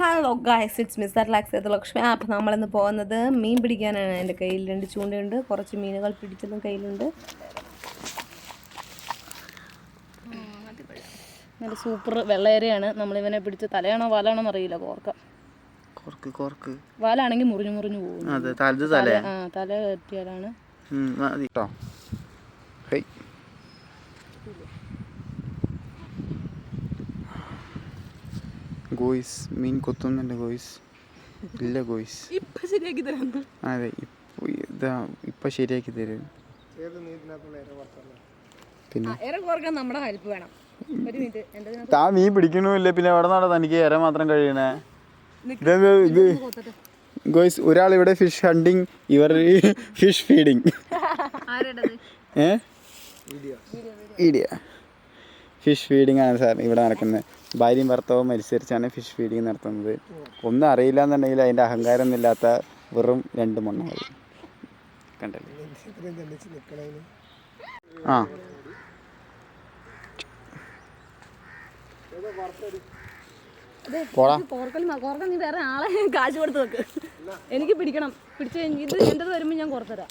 Hello guys it's Miss Lax ഏത് ലക്ഷ്മി അപ്പം നമ്മളിന്ന് പോകുന്നത് മീൻ പിടിക്കാനാണ്. എന്റെ കയ്യിൽ രണ്ട് ചൂണ്ടയുണ്ട്. കുറച്ച് മീനുകൾ പിടിച്ചതും കയ്യിലുണ്ട്. നല്ല സൂപ്പർ വെള്ളയരയാണ്. നമ്മളിവനെ പിടിച്ച് തലയാണോ വാലാണോ അറിയില്ല കോർക്ക. Cork cork. വാലാണെങ്കിൽ മുറിഞ്ഞു മുറിഞ്ഞു പോകും. അതെ. തലത് തല. ആ തല കെട്ടിയാലാണ്. കേട്ടോ ഗോയ്സ് മീൻ കൊത്തുന്നുണ്ട് ഗോയ്സ്. ഇല്ല ഗോയ്സ്. ഇപ്പൊ ശരിയാക്കി തരാം അതെ ഇപ്പൊ ഇതാ ഇപ്പൊ ശരിയാക്കി തരും. പിന്നെ? നമ്മുടെ ഹെൽപ്പ് വേണം. താ മീൻ പിടിക്കണമില്ല പിന്നെ എവിടെ നിന്നാണ് തനിക്ക് ഇര മാത്രം കഴിയണേ? ഗോയ്സ് ഒരാൾ ഇവിടെ ഫിഷ് ഹണ്ടിങ് ഇവർ ഫിഷ് ഫീഡിങ്. ഏ? വീഡിയോ. ഫിഷ് ഫീഡിങ് ആണ് സാർ ഇവിടെ നടക്കുന്നത്. ഭാര്യയും ഭർത്താവും മത്സരിച്ചാണ് ഫിഷ് ഫീഡിങ് നടത്തുന്നത്. ഒന്നും അറിയില്ല എന്നുണ്ടെങ്കിൽ അതിന്റെ അഹങ്കാരം ഒന്നുമില്ലാത്ത വെറും രണ്ട് മണ്ണായി കണ്ടല്ലേ? ആ. കോർക്കൽ നീ വേറെ ആളെ കാശ് കൊടുത്ത് വെക്ക്. എനിക്ക് പിടിക്കണം. പിടിച്ച് ഇത് എന്റെത് വരുമ്പോൾ ഞാൻ കോർത്തരാം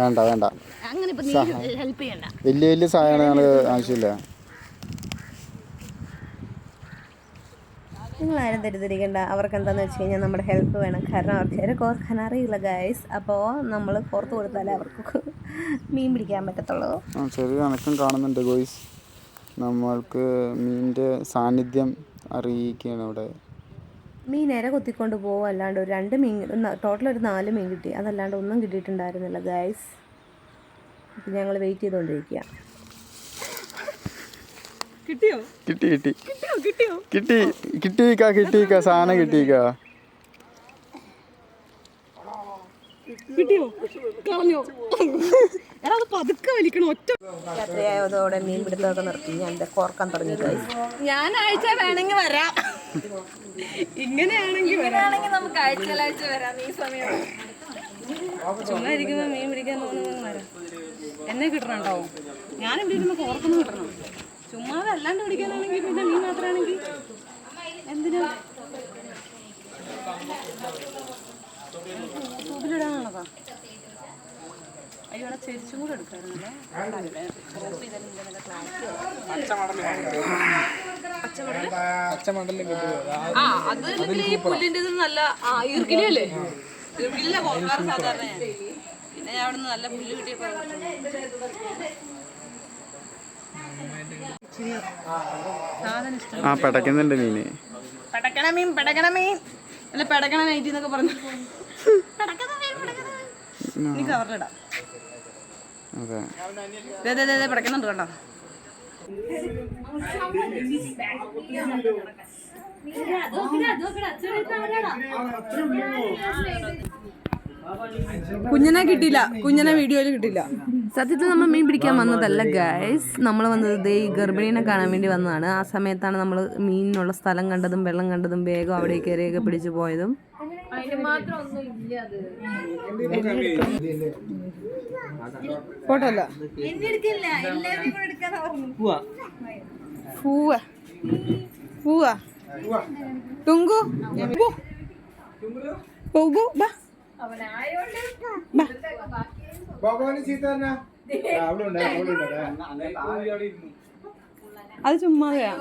വേണ്ട. വേണ്ട അങ്ങനെ ഇപ്പം നീ ഹെൽപ്പ് ചെയ്യണ്ട. വലിയ വലിയ സാധനങ്ങൾ ഞങ്ങൾ ആവശ്യമില്ല. നിങ്ങൾ ആരും തെറ്റിദ്ധരിക്കണ്ട. അവർക്ക് എന്താണെന്ന് വെച്ച് കഴിഞ്ഞാൽ നമ്മുടെ ഹെൽപ്പ് വേണം. കാരണം അവർക്ക് ഒരു കോർക്കാൻ അറിയില്ല ഗൈസ് അപ്പോൾ നമ്മൾ പുറത്ത് കൊടുത്താലേ അവർക്ക് മീൻ പിടിക്കാൻ പറ്റത്തുള്ളൂ. ചെറിയ കണക്കും കാണുന്നുണ്ട് ഗോയ്സ് നമ്മൾക്ക് മീനിന്റെ സാന്നിധ്യം അറിയിക്കുകയാണ് അവിടെ മീൻ നേരെ കൊത്തിക്കൊണ്ട് പോകും അല്ലാണ്ട് ഒരു രണ്ട് മീൻ ടോട്ടൽ ഒരു നാല് മീൻ കിട്ടി. അതല്ലാണ്ട് ഒന്നും കിട്ടിയിട്ടുണ്ടായിരുന്നില്ല ഗൈസ് അപ്പം ഞങ്ങൾ വെയിറ്റ് ചെയ്തുകൊണ്ടിരിക്കുക കിട്ടിയോ? കിട്ടി കിട്ടി. കിട്ടിയോ കിട്ടിയോ? കിട്ടി കിട്ടിയിക്ക കിട്ടിയിക്ക സാധനം കിട്ടിയിക്ക. കിട്ടിയോ? കളഞ്ഞോ? എടാ അത് പതുക്കെ വലിക്കണം ഒറ്റ രാത്രിയായതോടെ മീൻ പിടുത്തമൊക്കെ നിർത്തി. ഞാൻ കോർക്കാൻ തുടങ്ങിയിട്ടായി ഞാൻ ആഴ്ച വേണമെങ്കിൽ വരാം. ഇങ്ങനെയാണെങ്കിൽ ഇങ്ങനെയാണെങ്കിൽ നമുക്ക് ആഴ്ച ആഴ്ച വരാം ഈ സമയം. ചുമ്മാ ഇരിക്കുമ്പോൾ മീൻ പിടിക്കാൻ തോന്നുന്നു വരാം. എന്നെ കിട്ടണം കേട്ടോ ഞാനിവിടെ ഇരുന്ന് കോർക്കുന്നു കിട്ടണം. ചുമ്മാതെ അല്ലാണ്ട് പിടിക്കാനാണെങ്കിൽ പിന്നെ നീ മാത്രമാണെങ്കിൽ എന്തിനാ? യൂട്യൂബിലിടാനുള്ളതാ അയ്യോ അവിടെ ചെരിച്ചും കൂടെ എടുക്കാറുണ്ടല്ലേ? ആ അത് ഈ നല്ല ആ ഈർക്കിലല്ലേ സാധാരണ പിന്നെ ഞാൻ നിന്ന് നല്ല പുല്ല് കിട്ടിയപ്പോ. ആ പടക്കുന്നുണ്ട് മീന്. കുഞ്ഞനെ മീൻ പെടക്കണ മീൻ. അല്ല പെടക്കണ നൈറ്റി എന്നൊക്കെ പറഞ്ഞു. കവറിലിടാം കിട്ടിയില്ല. കുഞ്ഞനെ വീഡിയോയിൽ കിട്ടില്ല സത്യത്തിൽ നമ്മൾ മീൻ പിടിക്കാൻ വന്നതല്ല ഗൈസ് നമ്മൾ വന്നത് ദേ ഈ ഗർഭിണീനെ കാണാൻ വേണ്ടി വന്നതാണ്. ആ സമയത്താണ് നമ്മൾ മീനിനുള്ള സ്ഥലം കണ്ടതും വെള്ളം കണ്ടതും വേഗം അവിടെ കയറിയൊക്കെ പിടിച്ചു പോയതും. ഫോട്ടോ അല്ല പൂവ. പൂവ. ടുങ്കു അത് ചുമ്മാതെയാ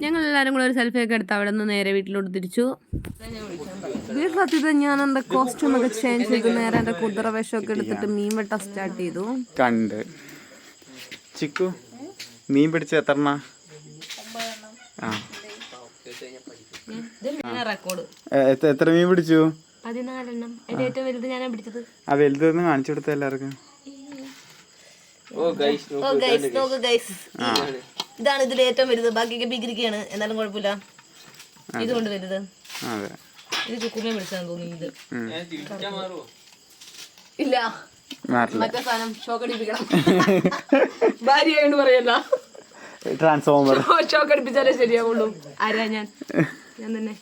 ഞങ്ങൾ എല്ലാരും കൂടെ ഒരു സെൽഫി ഒക്കെ എടുത്ത് അവിടെ നിന്ന് നേരെ വീട്ടിലോട്ട് തിരിച്ചു. വീട്ടിലെത്തിയത് ഞാൻ എന്റെ കോസ്റ്റ്യൂം ഒക്കെ ചേഞ്ച് ചെയ്ത് നേരെ എന്റെ കുതിര വേഷമൊക്കെ എടുത്തിട്ട് മീൻ വെട്ട സ്റ്റാർട്ട് ചെയ്തു. കണ്ട്. ചിക്കു മീൻ പിടിച്ച എത്ര- എത്ര മീൻ പിടിച്ചു? പതിനാലെണ്ണം. ഏറ്റവും വലുത് ഞാനാണ് പിടിച്ചത്. ആ വലുതൊന്ന് കാണിച്ചു കൊടുത്ത എല്ലാവർക്കും. ഓ ഗൈസ് നോക്ക് ഗൈസ് ഇതാണ് ഇതിൽ ഏറ്റവും വലുത്. ബാക്കിയൊക്കെ ബിഗ്രിക്കാണ് എന്നാലും കുഴപ്പമില്ല. ഇതുകൊണ്ട് വലുത്. ഇത് ചുക്കുമേ പിടിച്ചാന്ന് തോന്നി ഇത്. ഇല്ല. മറ്റേ സാധനം ഷോക്കടിപ്പിക്കണം ഭാര്യ കൊണ്ട് പറയല്ല ട്രാൻസ്ഫോമർ ഷോക്കടിപ്പിച്ചാലേ ശരിയാവുള്ളൂ. ആരാ ഞാൻ? ഞാൻ തന്നെ.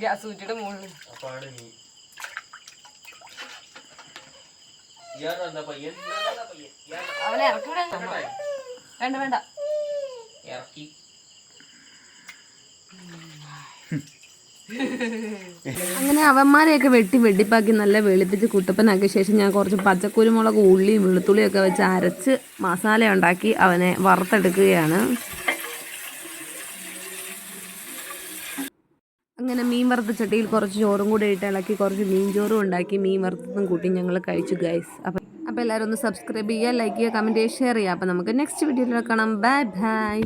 ഗ്യാസ് കുറ്റിയുടെ മുകളിൽ അവനെ ഇറക്കി വിടാൻ വേണ്ട വേണ്ട. അങ്ങനെ അവന്മാരെയൊക്കെ വെട്ടി വെട്ടിപ്പാക്കി നല്ല വെളുപ്പിച്ച് കുട്ടപ്പനാക്കിയ ശേഷം ഞാൻ കുറച്ച് പച്ചക്കുരുമുളക് ഉള്ളിയും വെളുത്തുള്ളിയൊക്കെ വെച്ച് അരച്ച് മസാല ഉണ്ടാക്കി അവനെ വറുത്തെടുക്കുകയാണ്. അങ്ങനെ മീൻ വറുത്ത ചട്ടിയിൽ കുറച്ച് ചോറും കൂടെ ഇട്ട് ഇളക്കി കുറച്ച് മീൻ ചോറും ഉണ്ടാക്കി മീൻ വറുത്തതും കൂട്ടി ഞങ്ങൾ കഴിച്ചു ഗൈസ് അപ്പം അപ്പോൾ എല്ലാവരും ഒന്ന് സബ്സ്ക്രൈബ് ചെയ്യുക ലൈക്ക് ചെയ്യുക കമന്റ് ചെയ്യുക ഷെയർ ചെയ്യുക. അപ്പോൾ നമുക്ക് നെക്സ്റ്റ് വീഡിയോയിൽ കാണാം. Bye bye